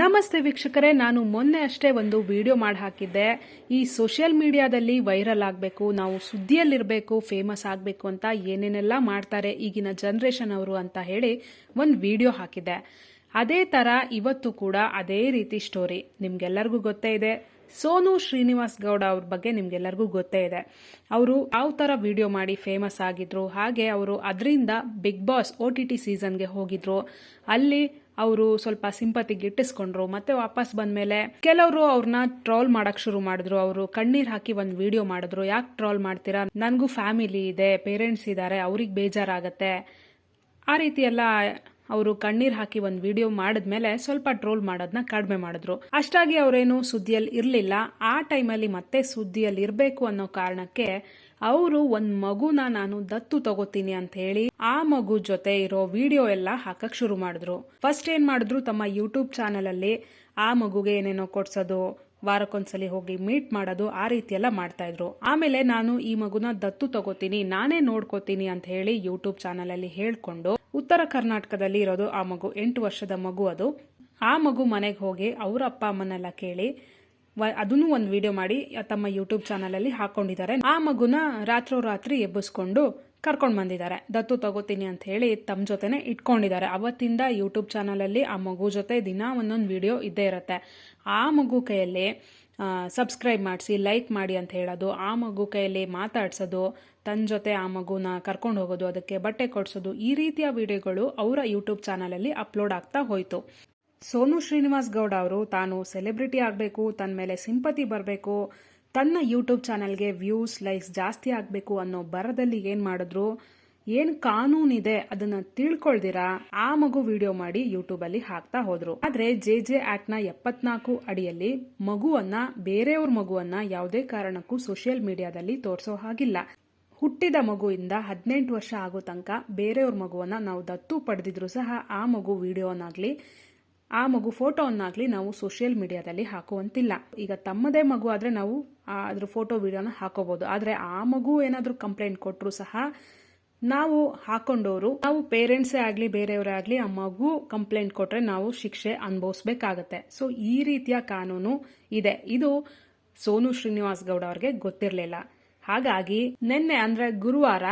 ನಮಸ್ತೆ ವೀಕ್ಷಕರೇ, ನಾನು ಮೊನ್ನೆ ಅಷ್ಟೇ ಒಂದು ವಿಡಿಯೋ ಮಾಡಿ ಹಾಕಿದ್ದೆ. ಈ ಸೋಷಿಯಲ್ ಮೀಡಿಯಾದಲ್ಲಿ ವೈರಲ್ ಆಗಬೇಕು, ನಾವು ಸುದ್ದಿಯಲ್ಲಿರಬೇಕು ಫೇಮಸ್ ಆಗಬೇಕು ಅಂತ ಏನೇನೆಲ್ಲ ಮಾಡ್ತಾರೆ ಈಗಿನ ಜನ್ರೇಷನ್ ಅವರು ಅಂತ ಹೇಳಿ ಒಂದು ವಿಡಿಯೋ ಹಾಕಿದ್ದೆ. ಅದೇ ಥರ ಇವತ್ತು ಕೂಡ ಅದೇ ರೀತಿ ಸ್ಟೋರಿ ನಿಮ್ಗೆಲ್ಲರಿಗೂ ಗೊತ್ತೇ ಇದೆ. ಸೋನು ಶ್ರೀನಿವಾಸ್ ಗೌಡ ಅವ್ರ ಬಗ್ಗೆ ನಿಮ್ಗೆಲ್ಲರಿಗೂ ಗೊತ್ತೇ ಇದೆ. ಅವರು ಯಾವ ಥರ ವಿಡಿಯೋ ಮಾಡಿ ಫೇಮಸ್ ಆಗಿದ್ರು, ಹಾಗೆ ಅವರು ಅದರಿಂದ big boss O T T ಸೀಸನ್ಗೆ ಹೋಗಿದ್ರು. ಅಲ್ಲಿ ಅವರು ಸ್ವಲ್ಪ ಸಿಂಪತಿ ಗಿಟ್ಟಿಸ್ಕೊಂಡ್ರು ಮತ್ತೆ ವಾಪಸ್ ಬಂದಮೇಲೆ ಕೆಲವರು ಅವ್ರನ್ನ ಟ್ರೋಲ್ ಮಾಡಕ್ ಶುರು ಮಾಡಿದ್ರು. ಅವರು ಕಣ್ಣೀರ್ ಹಾಕಿ ಒಂದು ವಿಡಿಯೋ ಮಾಡಿದ್ರು. ಯಾಕೆ ಟ್ರೋಲ್ ಮಾಡ್ತೀರಾ? ನನಗೂ ಫ್ಯಾಮಿಲಿ ಇದೆ ಪೇರೆಂಟ್ಸ್ ಇದ್ದಾರೆ ಅವ್ರಿಗೆ ಬೇಜಾರಾಗತ್ತೆ. ಆ ರೀತಿ ಎಲ್ಲ ಅವರು ಕಣ್ಣೀರ್ ಹಾಕಿ ಒಂದು ವಿಡಿಯೋ ಮಾಡಿದ್ಮೇಲೆ ಸ್ವಲ್ಪ ಟ್ರೋಲ್ ಮಾಡೋದನ್ನ ಕಡಿಮೆ ಮಾಡಿದ್ರು. ಅಷ್ಟಾಗಿ ಅವರೇನು ಸುದ್ದಿಯಲ್ಲಿ ಇರಲಿಲ್ಲ. ಆ ಟೈಮಲ್ಲಿ ಮತ್ತೆ ಸುದ್ದಿಯಲ್ಲಿ ಇರಬೇಕು ಅನ್ನೋ ಕಾರಣಕ್ಕೆ ಅವರು ಒಂದ್ ಮಗುನ ನಾನು ದತ್ತು ತಗೋತೀನಿ ಅಂತ ಹೇಳಿ ಆ ಮಗು ಜೊತೆ ಇರೋ ವಿಡಿಯೋ ಎಲ್ಲ ಹಾಕಕ್ ಶುರು ಮಾಡಿದ್ರು. ಫಸ್ಟ್ ಏನ್ ಮಾಡಿದ್ರು, ತಮ್ಮ ಯೂಟ್ಯೂಬ್ ಚಾನೆಲ್ ಅಲ್ಲಿ ಆ ಮಗುಗೆ ಏನೇನೋ ಕೊಡ್ಸೋದು, ವಾರಕ್ಕೊಂದ್ಸಲಿ ಹೋಗಿ ಮೀಟ್ ಮಾಡೋದು ಆ ರೀತಿ ಎಲ್ಲ ಮಾಡ್ತಾ ಇದ್ರು. ಆಮೇಲೆ ನಾನು ಈ ಮಗುನ ದತ್ತು ತಗೋತೀನಿ, ನಾನೇ ನೋಡ್ಕೋತೀನಿ ಅಂತ ಹೇಳಿ ಯೂಟ್ಯೂಬ್ ಚಾನೆಲ್ ಅಲ್ಲಿ ಹೇಳ್ಕೊಂಡು ಉತ್ತರ ಕರ್ನಾಟಕದಲ್ಲಿ ಇರೋದು ಆ ಮಗು, ಎಂಟು ವರ್ಷದ ಮಗು ಅದು. ಆ ಮಗು ಮನೆಗೆ ಹೋಗಿ ಅವ್ರ ಅಪ್ಪ ಅಮ್ಮನೆಲ್ಲ ಕೇಳಿ ಅದನ್ನು ಒಂದು ವಿಡಿಯೋ ಮಾಡಿ, ತಮ್ಮ ಯೂಟ್ಯೂಬ್ ಚಾನಲಲ್ಲಿ ಹಾಕೊಂಡಿದ್ದಾರೆ. ಆ ಮಗುನ ರಾತ್ರೋರಾತ್ರಿ ಎಬ್ಬಿಸ್ಕೊಂಡು ಕರ್ಕೊಂಡು ಬಂದಿದ್ದಾರೆ. ದತ್ತು ತಗೋತೀನಿ ಅಂತ ಹೇಳಿ ತಮ್ಮ ಜೊತೆನೆ ಇಟ್ಕೊಂಡಿದ್ದಾರೆ. ಅವತ್ತಿಂದ ಯೂಟ್ಯೂಬ್ ಚಾನಲಲ್ಲಿ ಆ ಮಗು ಜೊತೆ ದಿನ ಒಂದೊಂದು ವಿಡಿಯೋ ಇದ್ದೇ ಇರುತ್ತೆ. ಆ ಮಗು ಕೈಯಲ್ಲಿ ಸಬ್ಸ್ಕ್ರೈಬ್ ಮಾಡಿಸಿ ಲೈಕ್ ಮಾಡಿ ಅಂತ ಹೇಳೋದು, ಆ ಮಗು ಕೈಯಲ್ಲಿ ಮಾತಾಡ್ಸೋದು ತನ್ನ ಜೊತೆ ಆ ಮಗುನ ಕರ್ಕೊಂಡು ಹೋಗೋದು, ಅದಕ್ಕೆ ಬಟ್ಟೆ ಕೊಡಿಸೋದು, ಈ ರೀತಿಯ ವಿಡಿಯೋಗಳು ಅವರ ಯೂಟ್ಯೂಬ್ ಚಾನಲಲ್ಲಿ ಅಪ್ಲೋಡ್ ಆಗ್ತಾ ಹೋಯಿತು. ಸೋನು ಶ್ರೀನಿವಾಸ್ ಗೌಡ ಅವರು ತಾನು ಸೆಲೆಬ್ರಿಟಿ ಆಗಬೇಕು ತನ್ನ ಮೇಲೆ ಸಿಂಪತಿ ಬರಬೇಕು, ತನ್ನ ಯೂಟ್ಯೂಬ್ ಚಾನೆಲ್ಗೆ ವ್ಯೂಸ್, ಲೈಕ್ಸ್ ಜಾಸ್ತಿ ಆಗಬೇಕು ಅನ್ನೋ ಬರದಲ್ಲಿ ಏನು ಮಾಡಿದ್ರು? ಏನು ಕಾನೂನಿದೆ ಅದನ್ನ ತಿಳ್ಕೊಳ್ದಿರಾ? ಆ ಮಗು ವಿಡಿಯೋ ಮಾಡಿ ಯೂಟ್ಯೂಬ್ ಅಲ್ಲಿ ಹಾಕ್ತಾ ಹೋದ್ರು. ಆದ್ರೆ ಜೆ ಜೆ ಆಕ್ಟ್ನ ಎಪ್ಪತ್ನಾಲ್ಕು ಅಡಿಯಲ್ಲಿ ಮಗುವನ್ನ, ಬೇರೆಯವ್ರ ಮಗುವನ್ನ ಯಾವುದೇ ಕಾರಣಕ್ಕೂ ಸೋಷಿಯಲ್ ಮೀಡಿಯಾದಲ್ಲಿ ತೋರಿಸೋ ಹಾಗಿಲ್ಲ. ಹುಟ್ಟಿದ ಮಗುವಿಂದ ಹದಿನೆಂಟು ವರ್ಷ ಆಗೋ ತನಕ ಬೇರೆಯವ್ರ ಮಗುವನ್ನ ನಾವು ದತ್ತು ಪಡೆದಿದ್ರು ಸಹ ಆ ಮಗು ವಿಡಿಯೋನಾಗ್ಲಿ ಆ ಮಗು ಫೋಟೋವನ್ನಾಗಲಿ ನಾವು ಸೋಷಿಯಲ್ ಮೀಡಿಯಾದಲ್ಲಿ ಹಾಕುವಂತಿಲ್ಲ. ಈಗ ತಮ್ಮದೇ ಮಗು ಆದ್ರೆ ನಾವು ಅದ್ರ ಫೋಟೋ ವಿಡಿಯೋನ ಹಾಕೋಬಹುದು ಆದ್ರೆ ಆ ಮಗು ಏನಾದ್ರೂ ಕಂಪ್ಲೇಂಟ್ ಕೊಟ್ಟರು ಸಹ ನಾವು ಹಾಕೊಂಡವರು ನಾವು ಪೇರೆಂಟ್ಸೇ ಆಗಲಿ, ಬೇರೆಯವರೇ ಆಗಲಿ ಆ ಮಗು ಕಂಪ್ಲೇಂಟ್ ಕೊಟ್ಟರೆ ನಾವು ಶಿಕ್ಷೆ ಅನುಭವಿಸ್ಬೇಕಾಗತ್ತೆ. ಸೊ ಈ ರೀತಿಯ ಕಾನೂನು ಇದೆ. ಇದು ಸೋನು ಶ್ರೀನಿವಾಸ್ ಗೌಡ ಅವರಿಗೆ ಗೊತ್ತಿರಲಿಲ್ಲ. ಹಾಗಾಗಿ, ನಿನ್ನೆ ಅಂದ್ರೆ ಗುರುವಾರ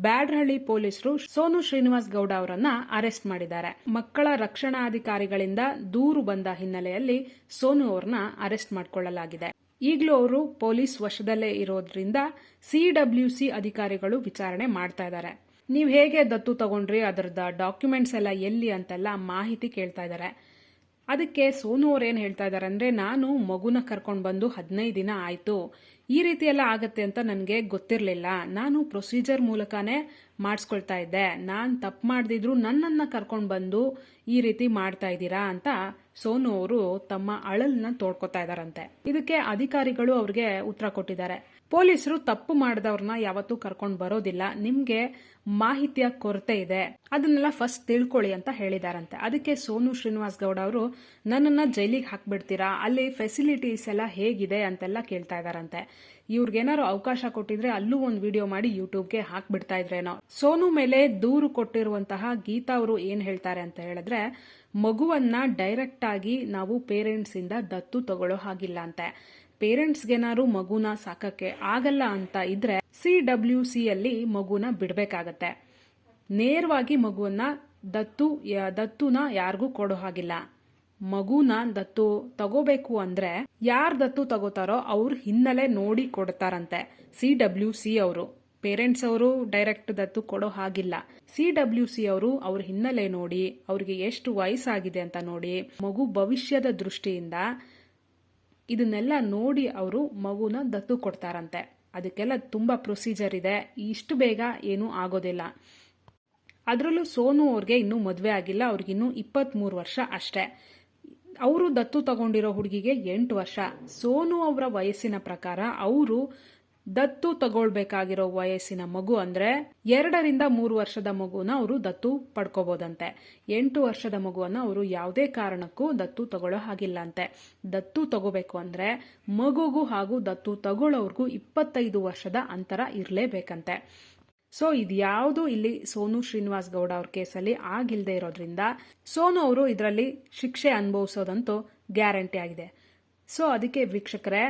ಬ್ಯಾಡ್ರಹಳ್ಳಿ ಪೊಲೀಸರು ಸೋನು ಶ್ರೀನಿವಾಸ್ ಗೌಡ ಅವರನ್ನ ಅರೆಸ್ಟ್ ಮಾಡಿದ್ದಾರೆ. ಮಕ್ಕಳ ರಕ್ಷಣಾಧಿಕಾರಿಗಳಿಂದ ದೂರು ಬಂದ ಹಿನ್ನೆಲೆಯಲ್ಲಿ ಸೋನು ಅವರನ್ನ ಅರೆಸ್ಟ್ ಮಾಡಿಕೊಳ್ಳಲಾಗಿದೆ. ಈಗಲೂ ಅವರು ಪೊಲೀಸ್ ವಶದಲ್ಲೇ ಇರೋದ್ರಿಂದ ಸಿಡಬ್ಲ್ಯೂಸಿ ಅಧಿಕಾರಿಗಳು ವಿಚಾರಣೆ ಮಾಡ್ತಾ ಇದ್ದಾರೆ. ನೀವು ಹೇಗೆ ದತ್ತು ತಗೊಂಡ್ರಿ ಅದರದ ಡಾಕ್ಯುಮೆಂಟ್ಸ್ ಎಲ್ಲ ಎಲ್ಲಿ ಅಂತೆಲ್ಲ ಮಾಹಿತಿ ಕೇಳ್ತಾ ಇದ್ದಾರೆ. ಅದಕ್ಕೆ ಸೋನು ಅವ್ರು ಏನು ಹೇಳ್ತಾ ಇದ್ದಾರೆ ಅಂದ್ರೆ, ನಾನು ಮಗುನ ಕರ್ಕೊಂಡು ಬಂದು ಹದಿನೈದು ದಿನ ಆಯ್ತು. ಈ ರೀತಿ ಎಲ್ಲ ಆಗತ್ತೆ ಅಂತ ನನಗೆ ಗೊತ್ತಿರಲಿಲ್ಲ. ನಾನು ಪ್ರೊಸೀಜರ್ ಮೂಲಕನೇ ಮಾಡಿಸ್ಕೊಳ್ತಾ ಇದ್ದೆ. ನಾನು ತಪ್ಪು ಮಾಡದಿದ್ರು ನನ್ನನ್ನು ಕರ್ಕೊಂಡು ಬಂದು ಈ ರೀತಿ ಮಾಡ್ತಾ ಇದ್ದೀರಾ ಅಂತ ಸೋನು ಅವರು ತಮ್ಮ ಅಳಲ್ನ ತೋಡ್ಕೊತಾ ಇದಾರಂತೆ. ಇದಕ್ಕೆ ಅಧಿಕಾರಿಗಳು ಅವ್ರಿಗೆ ಉತ್ತರ ಕೊಟ್ಟಿದ್ದಾರೆ. ಪೊಲೀಸರು ತಪ್ಪು ಮಾಡಿದವ್ರನ್ನ ಯಾವತ್ತೂ ಕರ್ಕೊಂಡು ಬರೋದಿಲ್ಲ. ನಿಮ್ಗೆ ಮಾಹಿತಿಯ ಕೊರತೆ ಇದೆ. ಅದನ್ನೆಲ್ಲ ಫಸ್ಟ್ ತಿಳ್ಕೊಳ್ಳಿ ಅಂತ ಹೇಳಿದಾರಂತೆ. ಅದಕ್ಕೆ ಸೋನು ಶ್ರೀನಿವಾಸ್ ಗೌಡ ಅವರು, ನನ್ನನ್ನ ಜೈಲಿಗೆ ಹಾಕ್ಬಿಡ್ತೀರಾ? ಅಲ್ಲಿ ಫೆಸಿಲಿಟೀಸ್ ಎಲ್ಲ ಹೇಗಿದೆ? ಅಂತೆಲ್ಲ ಕೇಳ್ತಾ ಇದಾರಂತೆ. ಇವ್ರಿಗೇನಾದ್ರು ಅವಕಾಶ ಕೊಟ್ಟಿದ್ರೆ ಅಲ್ಲೂ ಒಂದು ವಿಡಿಯೋ ಮಾಡಿ ಯೂಟ್ಯೂಬ್ಗೆ ಹಾಕ್ಬಿಡ್ತಾ ಇದ್ರೇನೋ ಸೋನು ಮೇಲೆ ದೂರು ಕೊಟ್ಟಿರುವಂತಹ ಗೀತಾ ಅವರು ಏನ್ ಹೇಳ್ತಾರೆ ಅಂತ ಹೇಳಿದ್ರೆ, ಮಗುವನ್ನ ಡೈರೆಕ್ಟ್ ಆಗಿ ನಾವು ಪೇರೆಂಟ್ಸ್ ಇಂದ ದತ್ತು ತಗೊಳ್ಳೋ ಹಾಗಿಲ್ಲ ಅಂತೆ. ಪೇರೆಂಟ್ಸ್ಗೆನಾದ್ರು ಮಗುನ ಸಾಕಕ್ಕೆ ಆಗಲ್ಲ ಅಂತ ಇದ್ರೆ ಸಿ ಡಬ್ಲ್ಯೂ ಸಿ ಅಲ್ಲಿ ಮಗುನ ಬಿಡಬೇಕಾಗತ್ತೆ. ನೇರವಾಗಿ ಮಗುವನ್ನ ದತ್ತು ದತ್ತುನ ಯಾರಿಗೂ ಕೊಡೋ ಹಾಗಿಲ್ಲ. ಮಗುನ ದತ್ತು ತಗೋಬೇಕು ಅಂದ್ರೆ ಯಾರ್ ದತ್ತು ತಗೋತಾರೋ ಅವ್ರ ಹಿನ್ನೆಲೆ ನೋಡಿ ಕೊಡ್ತಾರಂತೆ. ಸಿ ಡಬ್ಲ್ಯೂ ಸಿ ಅವರು. ಪೇರೆಂಟ್ಸ್ ಅವರು ಡೈರೆಕ್ಟ್ ದತ್ತು ಕೊಡೋ ಹಾಗಿಲ್ಲ. ಸಿ ಡಬ್ಲ್ಯೂ ಸಿ ಅವರು ಅವ್ರ ಹಿನ್ನೆಲೆ ನೋಡಿ, ಅವ್ರಿಗೆ ಎಷ್ಟು ವಯಸ್ಸಾಗಿದೆ ಅಂತ ನೋಡಿ, ಮಗು ಭವಿಷ್ಯದ ದೃಷ್ಟಿಯಿಂದ ಇದನ್ನೆಲ್ಲ ನೋಡಿ ಅವರು ಮಗುನ ದತ್ತು ಕೊಡ್ತಾರಂತೆ. ಅದಕ್ಕೆಲ್ಲ ತುಂಬಾ ಪ್ರೊಸೀಜರ್ ಇದೆ. ಇಷ್ಟು ಬೇಗ ಏನೂ ಆಗೋದಿಲ್ಲ. ಅದರಲ್ಲೂ ಸೋನು ಅವ್ರಿಗೆ ಇನ್ನೂ ಮದುವೆ ಆಗಿಲ್ಲ. ಅವ್ರಿಗಿನ್ನೂ ಇಪ್ಪತ್ತ್ಮೂರು ವರ್ಷ ಅಷ್ಟೇ. ಅವರು ದತ್ತು ತಗೊಂಡಿರೋ ಹುಡುಗಿಗೆ ಎಂಟು ವರ್ಷ. ಸೋನು ಅವರ ವಯಸ್ಸಿನ ಪ್ರಕಾರ ಅವರು ದತ್ತು ತಗೊಳ್ಬೇಕಾಗಿರೋ ವಯಸ್ಸಿನ ಮಗು ಅಂದ್ರೆ ಎರಡರಿಂದ ಮೂರು ವರ್ಷದ ಮಗುನ ಅವರು ದತ್ತು ಪಡ್ಕೋಬಹುದಂತೆ ಎಂಟು ವರ್ಷದ ಮಗುವನ್ನ ಅವರು ಯಾವುದೇ ಕಾರಣಕ್ಕೂ ದತ್ತು ತಗೊಳ್ಳೋ ಹಾಗಿಲ್ಲ ಅಂತೆ ದತ್ತು ತಗೋಬೇಕು ಅಂದ್ರೆ ಮಗುಗೂ ಹಾಗೂ ದತ್ತು ತಗೊಳ್ಳೋರ್ಗೂ ಇಪ್ಪತ್ತೈದು ವರ್ಷದ ಅಂತರ ಇರಲೇಬೇಕಂತೆ. ಸೊ ಇದ್ಯಾವುದು ಇಲ್ಲಿ ಸೋನು ಶ್ರೀನಿವಾಸ್ ಗೌಡ ಅವ್ರ ಕೇಸಲ್ಲಿ ಆಗಿಲ್ಲದೆ ಇರೋದ್ರಿಂದ ಸೋನು ಅವರು ಇದರಲ್ಲಿ ಶಿಕ್ಷೆ ಅನುಭವಿಸೋದಂತೂ ಗ್ಯಾರಂಟಿ ಆಗಿದೆ. ಸೊ ಅದಕ್ಕೆ ವೀಕ್ಷಕರೇ,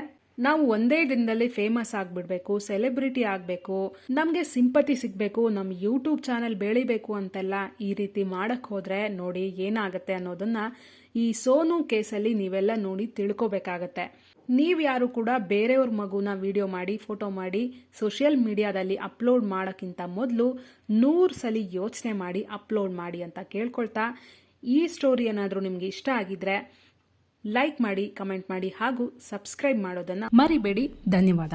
ನಾವು ಒಂದೇ ದಿನದಲ್ಲಿ ಫೇಮಸ್ ಆಗ್ಬಿಡ್ಬೇಕು ಸೆಲೆಬ್ರಿಟಿ ಆಗಬೇಕು, ನಮಗೆ ಸಿಂಪತಿ ಸಿಗಬೇಕು ನಮ್ಮ ಯೂಟ್ಯೂಬ್ ಚಾನೆಲ್ ಬೆಳಿಬೇಕು ಅಂತೆಲ್ಲ ಈ ರೀತಿ ಮಾಡಕ್ ಹೋದ್ರೆ ನೋಡಿ ಏನಾಗುತ್ತೆ ಅನ್ನೋದನ್ನ ಈ ಸೋನು ಕೇಸಲ್ಲಿ ನೀವೆಲ್ಲ ನೋಡಿ ತಿಳ್ಕೊಬೇಕಾಗತ್ತೆ. ನೀವು ಯಾರು ಕೂಡ ಬೇರೆಯವ್ರ ಮಗುನ ವಿಡಿಯೋ ಮಾಡಿ ಫೋಟೋ ಮಾಡಿ ಸೋಷಿಯಲ್ ಮೀಡಿಯಾದಲ್ಲಿ ಅಪ್ಲೋಡ್ ಮಾಡೋಕ್ಕಿಂತ ಮೊದಲು ನೂರು ಸಲ ಯೋಚನೆ ಮಾಡಿ ಅಪ್ಲೋಡ್ ಮಾಡಿ ಅಂತ ಕೇಳ್ಕೊಳ್ತಾ ಈ ಸ್ಟೋರಿ ಏನಾದರೂ ನಿಮಗೆ ಇಷ್ಟ ಆಗಿದ್ರೆ ಲೈಕ್ ಮಾಡಿ ಕಮೆಂಟ್ ಮಾಡಿ ಹಾಗೂ ಸಬ್ಸ್ಕ್ರೈಬ್ ಮಾಡೋದನ್ನು ಮರಿಬೇಡಿ. ಧನ್ಯವಾದ.